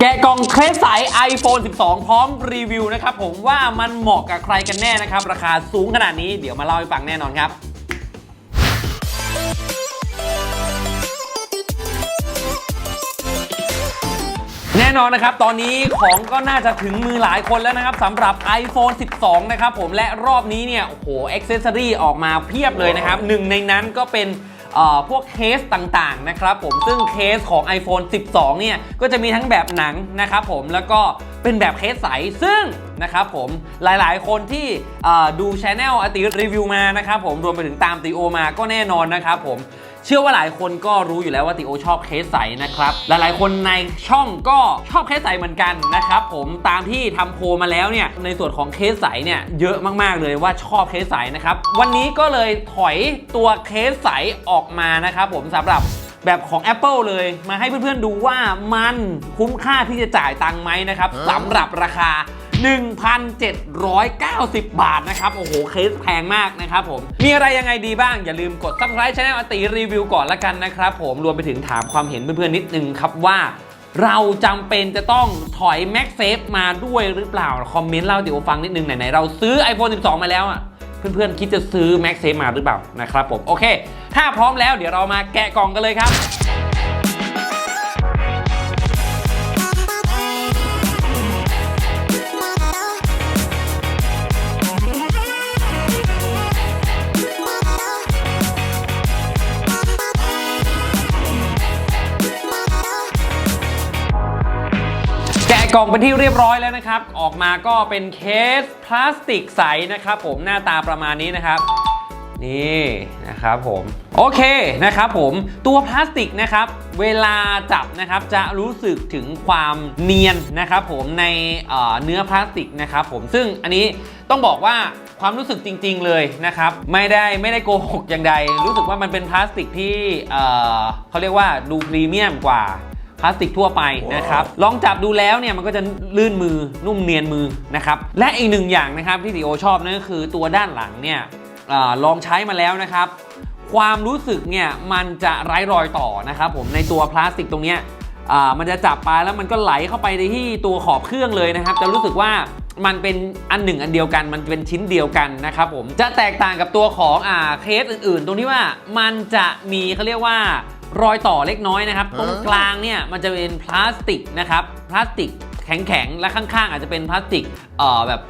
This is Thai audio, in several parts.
แกะกล่องเคสใส iPhone 12 พร้อมรีวิวนะครับผมว่ามันเหมาะกับใครกันแน่นะครับ ราคาสูงขนาดนี้เดี๋ยวมาเล่าให้ฟังแน่นอนครับ แน่นอนนะครับ ตอนนี้ของก็น่าจะถึงมือหลายคนแล้วนะครับสำหรับ iPhone 12 นะครับผมและรอบนี้เนี่ย โอ้โหอ็อกเซสซอรี่ออกมาเพียบเลยนะครับหนึ่งในนั้นก็เป็น พวกเคสต่างๆนะครับผมซึ่งเคสของ iPhone 12 เนี่ย ก็จะมีทั้งแบบหนังนะครับผมแล้วก็เป็นแบบเคสใสซึ่งนะครับผมหลายๆ คนที่ดูช anel อติรีวิวมานะครับผมรวมไปถึงตามติโอมาก็แน่นอนนะครับผม เชื่อว่าหลายคนก็รู้อยู่แล้วว่าติโอชอบเคสใสนะครับ หลายๆ คนในช่องก็ชอบเคสใสเหมือนกันนะครับผมตามที่ทำโพลมาแล้วเนี่ยในส่วนของเคสใสเนี่ยเยอะมากๆเลยว่าชอบเคสใสนะครับวันนี้ก็เลยถอยตัวเคสใสออกมานะครับผมสำหรับแบบของ Apple เลยมาให้เพื่อนๆดูว่ามันคุ้มค่าที่จะจ่ายตังค์ไหมนะครับสำหรับราคา 1,790 บาทนะครับ โอ้โห เคสแพงมากนะครับผม มีอะไรยังไงดีบ้าง อย่าลืมกด subscribe channel อติรีวิวก่อนละกันนะครับผม รวมไปถึงถามความเห็นเพื่อนๆ นิดนึงครับว่าเราจำเป็นจะต้องถอย MagSafe มาด้วยหรือเปล่า คอมเมนต์เล่าติโอฟังนิดนึงไหนๆเราซื้อ iPhone 12 มาแล้วอะเพื่อนๆ คิดจะซื้อ MagSafe มาหรือเปล่านะครับผม โอเค ถ้าพร้อมแล้วเดี๋ยวเรามาแกะกล่องกันเลยครับ กล่องเป็นที่เรียบร้อยแล้วนะครับ ออกมาก็เป็นเคสพลาสติกใสนะครับ ผมหน้าตาประมาณนี้นะครับนี่นะครับผมโอเคนะครับผมตัวพลาสติกนะครับ เวลาจับนะครับจะรู้สึกถึงความเนียนนะครับ ผมในเเนื้อพลาสติกนะครับ ผมซึ่งอันนี้ต้องบอกว่าความรู้สึกจริง ๆ เลยนะครับ ไม่ได้ไม่ได้โกหกอย่างใด รู้สึกว่ามันเป็นพลาสติกที่เเขาเรียกว่าดูพรีเมียมกว่า พลาสติกทั่วไปนะครับ ลองจับดูแล้วเนี่ยมันก็จะลื่นมือนุ่มเนียนมือนะครับ และอีกหนึ่งอย่างนะครับที่ติโอชอบนั่นก็คือตัวด้านหลังเนี่ยอาลองใช้มาแล้วนะครับ ความรู้สึกเนี่ยมันจะไร้รอยต่อนะครับผมในตัวพลาสติกตรงเนี้ยอ่ามันจะจับไปแล้วมันก็ไหลเข้าไปในที่ตัวขอบเครื่องเลยนะครับ จะรู้สึกว่ามันเป็นอันหนึ่งอันเดียวกันมันเป็นชิ้นเดียวกันนะครับผมจะแตกต่างกับตัวของอ่าเคสอื่นๆ ตรงที่ว่ามันจะมีเขาเรียกว่า รอยต่อเล็กน้อยนะครับ ตรงกลางเนี่ยมันจะเป็นพลาสติกนะครับ พลาสติกแข็งๆ และข้างๆ อาจจะเป็นพลาสติกเอ่อแบบ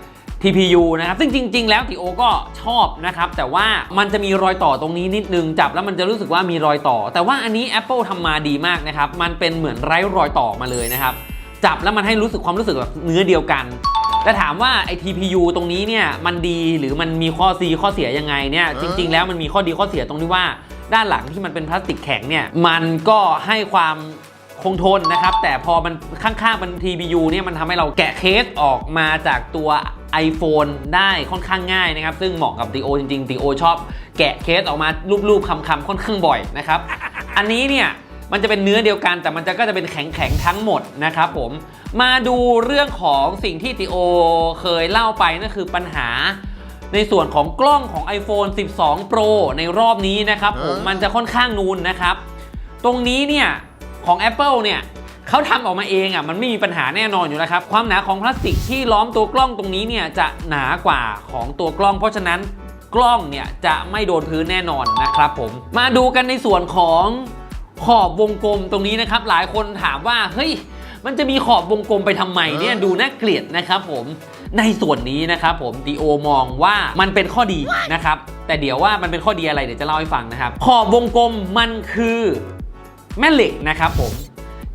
TPU นะครับ ซึ่งจริง ๆ แล้วติโอก็ชอบนะครับ แต่ว่ามันจะมีรอยต่อตรงนี้นิดนึง จับแล้วมันจะรู้สึกว่ามีรอยต่อ แต่ว่าอันนี้ Apple ทำมาดีมากนะครับ มันเป็นเหมือนไร้รอยต่อมาเลยนะครับ จับแล้วมันให้รู้สึกความรู้สึกแบบเนื้อเดียวกันแต่ถามว่าไอ้ TPU ตรงนี้เนี่ยมันดีหรือมันมีข้อดีข้อเสียยังไงเนี่ยจริง ๆ แล้วมันมีข้อดีข้อเสียตรงที่ว่า ด้านหลังที่มันเป็นพลาสติกแข็งเนี่ยมันก็ให้ความคงทนนะครับ แต่พอมันข้างๆเป็น TPU เนี่ยมันทำให้เราแกะเคสออกมาจากตัว iPhone ได้ค่อนข้างง่ายนะครับ ซึ่งเหมาะกับตีโอจริงๆตีโอชอบแกะเคสออกมารูปๆคำๆค่อนข้างบ่อยนะครับ อันนี้เนี่ยมันจะเป็นเนื้อเดียวกัน แต่มันจะก็จะเป็นแข็งๆทั้งหมดนะครับผมมาดูเรื่องของสิ่งที่ติโอเคยเล่าไปนั่นคือปัญหา ในส่วนของกล้องของ iPhone 12 Pro ในรอบนี้นะครับผมมันจะค่อนข้างนูนนะครับ ตรงนี้เนี่ยของ Apple เนี่ยเขาทำออกมาเองอะมันไม่มีปัญหาแน่นอนอยู่แล้วครับ ความหนาของพลาสติกที่ล้อมตัวกล้องตรงนี้เนี่ยจะหนากว่าของตัวกล้อง เพราะฉะนั้นกล้องเนี่ยจะไม่โดนพื้นแน่นอนนะครับผมมาดูกันในส่วนของขอบวงกลมตรงนี้นะครับ หลายคนถามว่าเฮ้ยมันจะมีขอบวงกลมไปทำไมเนี่ยดูน่าเกลียดนะครับผม ในส่วนนี้นะครับผมดีโอมองว่ามันเป็นข้อดีนะครับ แต่เดี๋ยวว่ามันเป็นข้อดีอะไรเดี๋ยวจะเล่าให้ฟังนะครับ ขอบวงกลมมันคือแม่เหล็กนะครับผม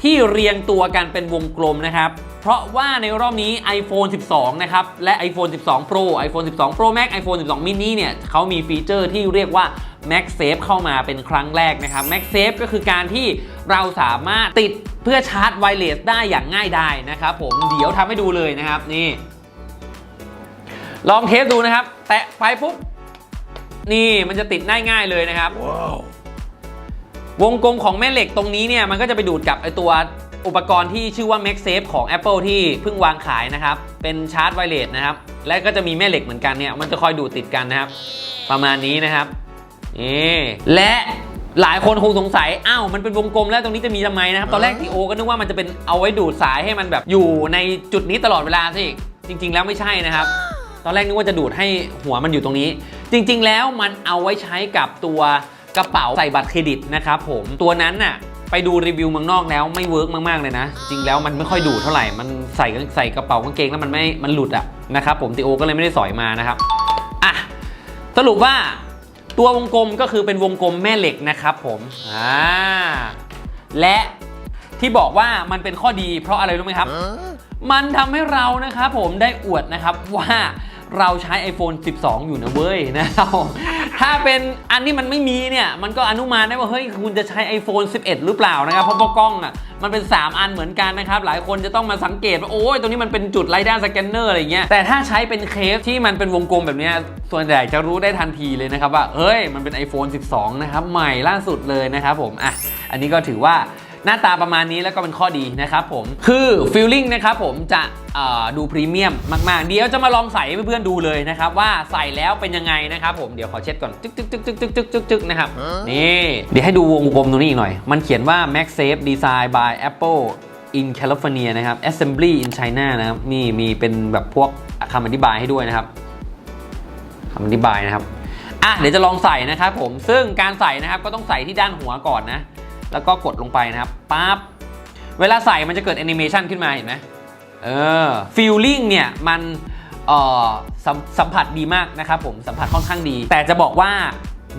ที่เรียงตัวกันเป็นวงกลมนะครับ เพราะว่าในรอบนี้ iPhone 12 นะครับ และ iPhone 12 Pro iPhone 12 Pro Max iPhone 12 mini เนี่ยเขามีฟีเจอร์ที่เรียกว่า MagSafe เข้ามาเป็นครั้งแรกนะครับ MagSafe ก็คือการที่เราสามารถติดเพื่อชาร์จไวเลสได้อย่างง่ายดายนะครับผมเดี๋ยวทำให้ดูเลยนะครับนี่ ลองเทสดูนะครับ แตะไปปุ๊บ นี่มันจะติดได้ง่ายเลยนะครับวงกลมของแม่เหล็กตรงนี้เนี่ย มันก็จะไปดูดกับไอตัวอุปกรณ์ที่ชื่อว่า MagSafe ของ Apple ที่เพิ่งวางขายนะครับ เป็นชาร์จไวเลสนะครับ และก็จะมีแม่เหล็กเหมือนกันเนี่ย มันจะคอยดูดติดกันนะครับ ประมาณนี้นะครับนี่และหลายคนคงสงสัย อ้าว มันเป็นวงกลมแล้วตรงนี้จะมีทำไมนะครับ ตอนแรกทีโอก็นึกว่ามันจะเป็นเอาไว้ดูดสายให้มันแบบอยู่ในจุดนี้ตลอดเวลาสิ จริง ๆ แล้วไม่ใช่นะครับ ตอนแรกนึกว่าจะดูดให้หัวมันอยู่ตรงนี้ จริงๆแล้วมันเอาไว้ใช้กับตัวกระเป๋าใส่บัตรเครดิตนะครับผมตัวนั้นน่ะไปดูรีวิวเมืองนอกแล้วไม่เวิร์กมากๆเลยนะ จริงแล้วมันไม่ค่อยดูดเท่าไหร่มันใส่ใส่กระเป๋ากางเกงแล้วมันไม่มันหลุดอะนะครับผมทีโอก็เลยไม่ได้สอยมานะครับอะสรุปว่าตัววงกลมก็คือเป็นวงกลมแม่เหล็กนะครับผมอ่าและที่บอกว่ามันเป็นข้อดีเพราะอะไรรู้ไหมครับ มันทำให้เรานะครับผมได้อวดนะครับว่า เราใช้ iPhone 12 อยู่นะเว้ยนะครับถ้าเป็นอันที่มันไม่มีเนี่ย มันก็อนุมานได้ว่า เฮ้ย คุณจะใช้ iPhone 11 หรือเปล่านะครับ เพราะว่ากล้องอะมันเป็น 3 อันเหมือนกันนะครับ หลายคนจะต้องมาสังเกตว่า โอ้ยตรงนี้มันเป็นจุดไร้ด้านสแกนเนอร์อะไรเงี้ยแต่ถ้าใช้เป็นเคสที่มันเป็นวงกลมแบบเนี้ยส่วนใหญ่จะรู้ได้ทันทีเลยนะครับว่าเฮ้ยมันเป็น iPhone 12 นะครับ ใหม่ล่าสุดเลยนะครับผมอะอันนี้ก็ถือว่า หน้าตาประมาณนี้แล้วก็เป็นข้อดีนะครับผม คือฟิลลิ่งนะครับผมจะดูพรีเมียมมาก ๆ เดี๋ยวจะมาลองใส่เพื่อนๆดูเลยนะครับ ว่าใส่แล้วเป็นยังไงนะครับผมเดี๋ยวขอเช็ดก่อนจึ๊กจึ๊กจึ๊กจึ๊กจึ๊กจึ๊กจึ๊กนะครับ นี่ เดี๋ยวให้ดูวงกลมตรงนี้อีกหน่อย มันเขียนว่า MagSafe Design by Apple in California นะครับ Assembly in China นะครับนี่มีเป็นแบบพวกคำอธิบายให้ด้วยนะครับคำอธิบายนะครับอะเดี๋ยวจะลองใส่นะครับผมซึ่งการใส่นะครับก็ต้องใส่ที่ด้านหัวก่อนนะ แล้วก็กดลงไปนะครับปั๊บเวลาใส่มันจะเกิดแอนิเมชันขึ้นมาเห็นไหมเออฟีลลิ่งเนี่ยมันเอ่อสัมสัมผัสดีมากนะครับผมสัมผัสค่อนข้างดี แต่จะบอกว่า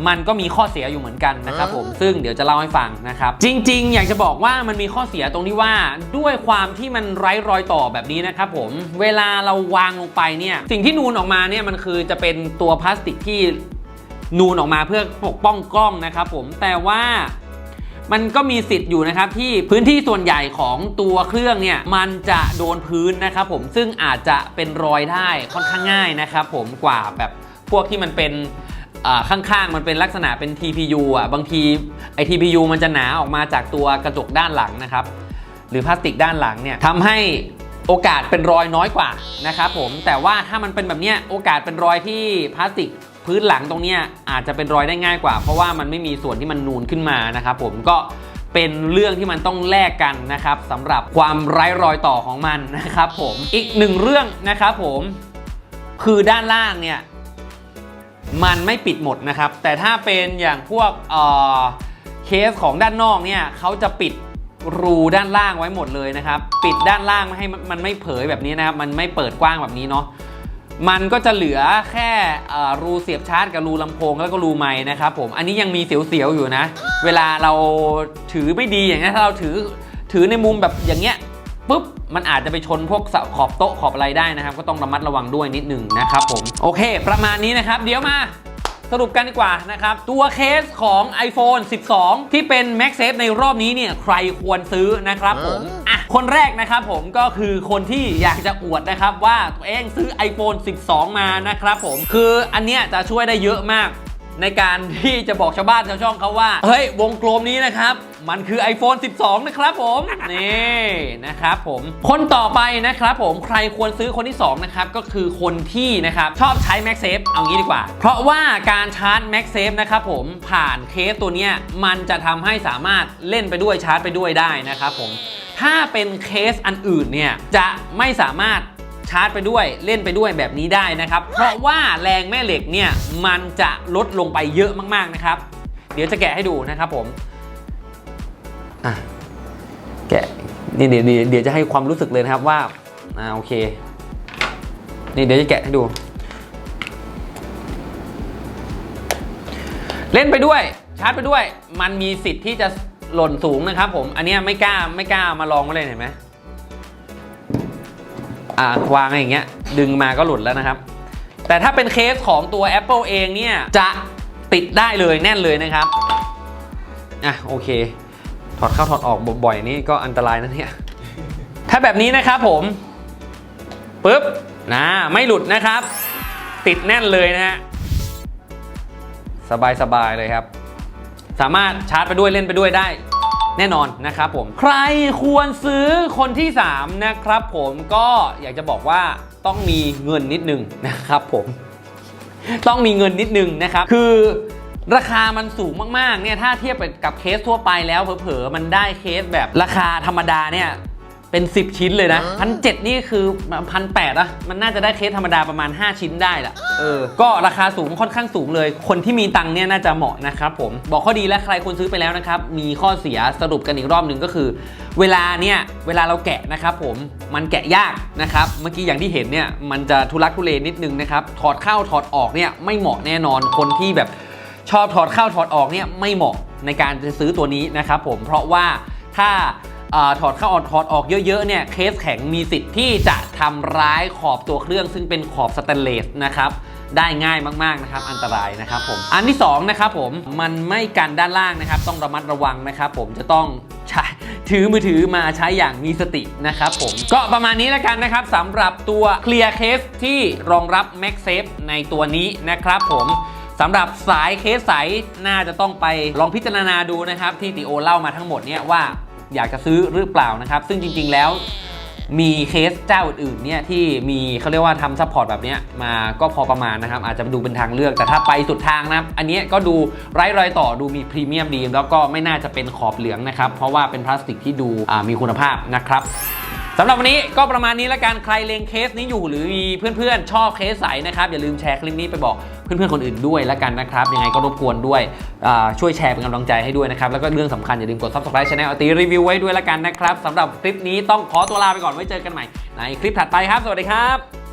มันก็มีข้อเสียอยู่เหมือนกันนะครับผมซึ่งเดี๋ยวจะเล่าให้ฟังนะครับ จริง ๆ อยากจะบอกว่ามันมีข้อเสียตรงที่ว่าด้วยความที่มันไร้รอยต่อแบบนี้นะครับผมเวลาเราวางลงไปเนี่ยสิ่งที่นูนออกมาเนี่ยมันคือจะเป็นตัวพลาสติกที่นูนออกมาเพื่อปกป้องกล้องนะครับผมแต่ว่า มันก็มีสิทธิ์อยู่นะครับที่พื้นที่ส่วนใหญ่ของตัวเครื่องเนี่ยมันจะโดนพื้นนะครับผมซึ่งอาจจะเป็นรอยได้ค่อนข้างง่ายนะครับผมกว่าแบบพวกที่มันเป็นข้างๆ มันเป็นลักษณะเป็น TPU อะบางทีไอ้ TPU มันจะหนาออกมาจากตัวกระจกด้านหลังนะครับ หรือพลาสติกด้านหลังเนี่ยทำให้โอกาสเป็นรอยน้อยกว่านะครับผมแต่ว่าถ้ามันเป็นแบบเนี้ยโอกาสเป็นรอยที่พลาสติก พื้นหลังตรงเนี้ยอาจจะเป็นรอยได้ง่ายกว่า เพราะว่ามันไม่มีส่วนที่มันนูนขึ้นมานะครับผมก็เป็นเรื่องที่มันต้องแลกกันนะครับสำหรับความไร้รอยต่อของมันนะครับผมอีกหนึ่งเรื่องนะครับผมคือด้านล่างเนี่ยมันไม่ปิดหมดนะครับ แต่ถ้าเป็นอย่างพวกเอ่อเคสของด้านนอกเนี่ยเขาจะปิดรูด้านล่างไว้หมดเลยนะครับ ปิดด้านล่างไม่ให้มันมันไม่เผยแบบนี้นะครับ มันไม่เปิดกว้างแบบนี้เนาะ มันก็จะเหลือแค่รูเสียบชาร์จกับรูลำโพงแล้วก็รูไม้นะครับผมอันนี้ยังมีเสียวๆอยู่นะ เวลาเราถือไม่ดีอย่างเงี้ยถ้าเราถือถือในมุมแบบอย่างเงี้ยปุ๊บมันอาจจะไปชนพวกขอบโต๊ะขอบอะไรได้นะครับ ก็ต้องระมัดระวังด้วยนิดหนึ่งนะครับผมโอเค ประมาณนี้นะครับ เดี๋ยวมาสรุปกันดีกว่านะครับ ตัวเคสของ iPhone 12 ที่เป็น MagSafe ในรอบนี้เนี่ยใครควรซื้อนะครับผม คนแรกนะครับผมก็คือคนที่อยากจะอวดนะครับว่าตัวเองซื้อ iPhone 12 มานะครับผมคืออันเนี้ยจะช่วยได้เยอะมากในการที่จะบอกชาวบ้านชาวช่องเขาว่า เฮ้ย วงกลมนี้นะครับ มันคือ iPhone 12 นะครับผม นี่นะครับผม คนต่อไปนะครับผมใครควรซื้อคนที่ 2 นะครับ ก็คือคนที่นะครับ ชอบใช้ MagSafe เอางี้ดีกว่า เพราะว่าการชาร์จ MagSafe นะครับผมผ่านเคสตัวเนี้ยมันจะทำให้สามารถเล่นไปด้วยชาร์จไปด้วยได้นะครับผม ถ้าเป็นเคสอันอื่นเนี่ยจะไม่สามารถชาร์จไปด้วยเล่นไปด้วยแบบนี้ได้นะครับ เพราะว่าแรงแม่เหล็กเนี่ยมันจะลดลงไปเยอะมากๆนะครับ เดี๋ยวจะแกะให้ดูนะครับผมอะแกะนี่เดี๋ยวเดี๋ยวเดี๋ยวจะให้ความรู้สึกเลยนะครับว่าอ่าโอเค นี่เดี๋ยวจะแกะให้ดู เล่นไปด้วยชาร์จไปด้วย มันมีสิทธิ์ที่จะ หล่นสูงนะครับผม อันนี้ไม่กล้าไม่กล้ามาลองมาเลยเห็นไหมอ่าวางอย่างเงี้ย ดึงมาก็หลุดแล้วนะครับ แต่ถ้าเป็นเคสของตัว Apple เองเนี่ย จะติดได้เลยแน่นเลยนะครับ อะโอเค ถอดเข้าถอดออกบ่อยๆนี่ก็อันตรายนะเนี่ย ถ้าแบบนี้นะครับผมปุ๊บนะไม่หลุดนะครับ ติดแน่นเลยนะฮะสบายๆเลยครับ สามารถชาร์จไปด้วยเล่นไปด้วยได้แน่นอนนะครับผม ใครควรซื้อคนที่ 3 นะครับผมก็อยากจะบอกว่าต้องมีเงินนิดนึงนะครับผม ต้องมีเงินนิดนึงนะครับ คือราคามันสูงมากๆเนี่ยถ้าเทียบกับเคสทั่วไปแล้วเผลอๆมันได้เคสแบบราคาธรรมดาเนี่ย เป็น 10 ชิ้นเลยนะพันเนี่คือพันแปดอะมันน่าจะได้เคสธรรมดาประมาณ 5 ชิ้นได้ละเออก็ราคาสูงค่อนข้างสูงเลย คนที่มีตังค์เนี่ยน่าจะเหมาะนะครับผมบอกข้อดีและใครควรซื้อไปแล้วนะครับมีข้อเสียสรุปกันอีกรอบหนึ่งก็คือ เวลาเนี่ยเวลาเราแกะนะครับผมมันแกะยากนะครับเมื่อกี้อย่างที่เห็นเนี่ยมันจะทุลักทุเลนิดนึงนะครับถอดเข้าถอดออกเนี่ยไม่เหมาะแน่นอนคนที่แบบชอบถอดเข้าถอดออกเนี่ยไม่เหมาะในการจะซื้อตัวนี้นะครับผมเพราะว่าถ้าเออ ถอดเข้าออกถอดออกเยอะๆเนี่ยเคสแข็งมีสิทธิ์ที่จะทำร้ายขอบตัวเครื่องซึ่งเป็นขอบสแตนเลสนะครับได้ง่ายมากๆนะครับอันตรายนะครับผมอันที่สองนะครับผมมันไม่กันด้านล่างนะครับ ต้องระมัดระวังนะครับ ผมจะต้องใช้ถือมือถือมาใช้อย่างมีสตินะครับผมก็ประมาณนี้แล้วกันนะครับสำหรับตัว Clear Case ที่รองรับ MagSafe ในตัวนี้นะครับผมสำหรับสายเคสใสน่าจะต้องไปลองพิจารณาดูนะครับ ที่ติโอเล่ามาทั้งหมดเนี่ยว่า อยากจะซื้อหรือเปล่านะครับ ซึ่งจริง ๆ แล้วมีเคสเจ้าอื่นๆเนี่ยที่มีเขาเรียกว่าทำซัพพอร์ตแบบนี้มาก็พอประมาณนะครับ อาจจะดูเป็นทางเลือกแต่ถ้าไปสุดทางนะครับ อันนี้ก็ดูไร้รอยต่อดูมีพรีเมียมดี แล้วก็ไม่น่าจะเป็นขอบเหลืองนะครับ เพราะว่าเป็นพลาสติกที่ดูมีคุณภาพนะครับ สำหรับวันนี้ก็ประมาณนี้แล้วกันใครเลงเคสนี้อยู่หรือมีเพื่อนๆ ชอบเคสใสนะครับ อย่าลืมแชร์คลิปนี้ไปบอกเพื่อนๆคนอื่นด้วยแล้วกันนะครับ ยังไงก็รบกวนด้วยช่วยแชร์เป็นกำลังใจให้ด้วยนะครับ แล้วก็เรื่องสำคัญอย่าลืมกด subscribe channel ตีรีวิวไว้ด้วยแล้วกันนะครับสำหรับคลิปนี้ต้องขอตัวลาไปก่อนไว้เจอกันใหม่ในคลิปถัดไปครับ สวัสดีครับ